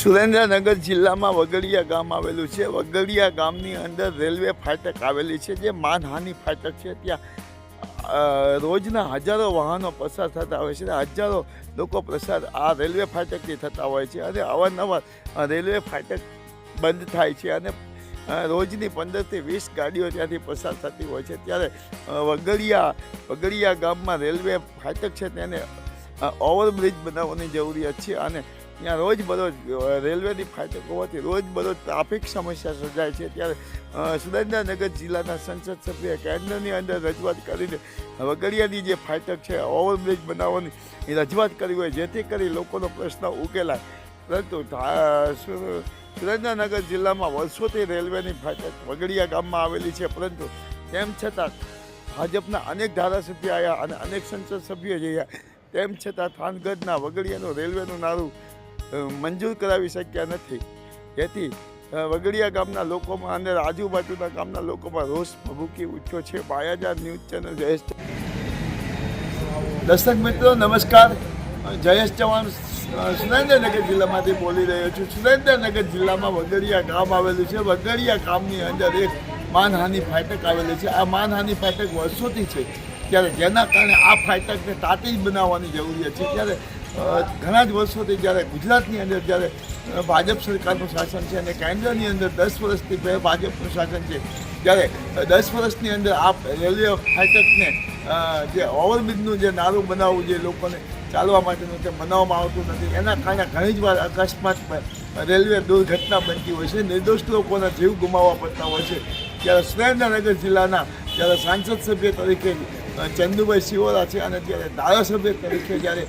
સુરેન્દ્રનગર જિલ્લામાં વગડિયા ગામ આવેલું છે. વગડિયા ગામની અંદર રેલવે ફાટક આવેલી છે, જે માનહાની ફાટક છે. ત્યાં રોજના હજારો વાહનો પસાર થતા હોય છે હજારો લોકો પસાર આ રેલવે ફાટકથી થતા હોય છે અને અવારનવાર રેલવે ફાટક બંધ થાય છે અને રોજની પંદરથી વીસ ગાડીઓ ત્યાંથી પસાર થતી હોય છે. ત્યારે વગડિયા વગડિયા ગામમાં રેલવે ફાટક છે તેને ઓવરબ્રિજ બનાવવાની જરૂરિયાત છે અને ત્યાં રોજ બરોજ રેલવેની ફાટક હોવાથી રોજ બરોજ ટ્રાફિક સમસ્યા સર્જાય છે. ત્યારે સુરેન્દ્રનગર જિલ્લાના સંસદ સભ્ય કેન્દ્રની અંદર રજૂઆત કરીને વગડિયાની જે ફાટક છે ઓવરબ્રિજ બનાવવાની એ રજૂઆત કરી હોય જેથી કરી લોકોનો પ્રશ્ન ઉકેલાય. પરંતુ સુરેન્દ્રનગર જિલ્લામાં વર્ષોથી રેલવેની ફાટક વગડિયા ગામમાં આવેલી છે. પરંતુ તેમ છતાં ભાજપના અનેક ધારાસભ્ય આવ્યા અને અનેક સંસદ સભ્યો જયા તેમ છતાં થાનગઢના વગડિયાનું રેલવેનું અ, મંજૂર કરાવી શક્યા નથી. જેથી વગડિયા ગામના લોકોમાં અને આજુબાજુના ગામના લોકોમાં રોષ ભભૂકી ઉઠ્યો છે. માયાજાર ન્યૂઝ ચેનલ જયેશ દર્શક મિત્રો, નમસ્કાર. જયેશ ચૌહાણ સુરેન્દ્રનગર જિલ્લામાંથી બોલી રહ્યો છું. સુરેન્દ્રનગર જિલ્લામાં વગડિયા ગામ આવેલું છે. વગડિયા ગામની અંદર એક માનહાનિ ફાટક આવેલી છે. આ માનહાનિ ફાટક વર્ષોથી છે. ત્યારે જેના કારણે આ ફાટકને તાતી જ બનાવવાની જરૂરિયાત છે. ત્યારે ઘણા જ વર્ષોથી જ્યારે ગુજરાતની અંદર જ્યારે ભાજપ સરકારનું શાસન છે અને કેન્દ્રની અંદર દસ વર્ષથી બે ભાજપનું શાસન છે, જ્યારે દસ વર્ષની અંદર આ રેલવે ફાટકને જે ઓવરબ્રિજનું જે નારું બનાવવું જે લોકોને ચાલવા માટેનું તે બનાવવામાં આવતું નથી. એના કારણે ઘણી જ વાર અકસ્માત રેલવે દુર્ઘટના બનતી હોય છે. નિર્દોષ લોકોના જીવ ગુમાવવા પડતા હોય છે. ત્યારે સુરેન્દ્રનગર જિલ્લાના જ્યારે સાંસદ સભ્ય તરીકે ચંદુભાઈ શિવોરા છે અને ત્યારે ધારાસભ્ય તરીકે જ્યારે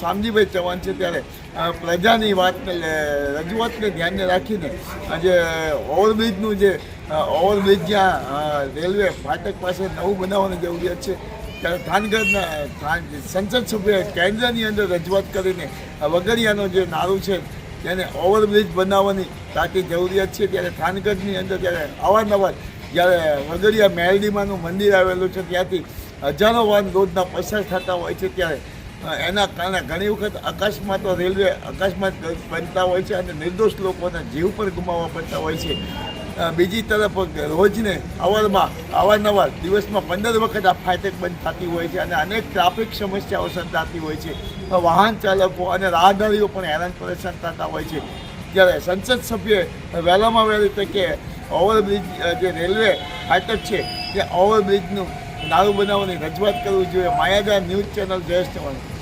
શામજીભાઈ ચૌહાણ છે ત્યારે પ્રજાની વાતને રજૂઆતને ધ્યાને રાખીને જે ઓવરબ્રિજનું જે ઓવરબ્રિજ જ્યાં રેલવે ફાટક પાસે નવું બનાવવાની જરૂરિયાત છે, ત્યારે થાનગઢના સંસદ સભ્ય કેન્દ્રની અંદર રજૂઆત કરીને વગરિયાનો જે નારું છે તેને ઓવરબ્રિજ બનાવવાની તાતી જરૂરિયાત છે. ત્યારે થાનગઢની અંદર ત્યારે અવારનવાર જ્યારે વગરિયા મેલડીમાનું મંદિર આવેલું છે, ત્યાંથી હજારો વાહન રોજના પસાર થતા હોય છે ત્યારે એના કારણે ઘણી વખત અકસ્માતો રેલવે અકસ્માત બનતા હોય છે અને નિર્દોષ લોકોના જીવ પણ ગુમાવવા પડતા હોય છે. બીજી તરફ રોજને અવારમાં, અવારનવાર દિવસમાં પંદર વખત આ ફાટક બંધ થતી હોય છે અને અનેક ટ્રાફિક સમસ્યાઓ સર્જાતી હોય છે. વાહન ચાલકો અને રાહદારીઓ પણ હેરાન પરેશાન થતા હોય છે. ત્યારે સંસદ સભ્યોએ વહેલામાં વહેલી તકે ઓવરબ્રિજ જે રેલવે ફાટક છે તે ઓવરબ્રિજનું નાળું બનાવવાની રજૂઆત કરવી જોઈએ. Mayajar news channel Jayesh Chauhan.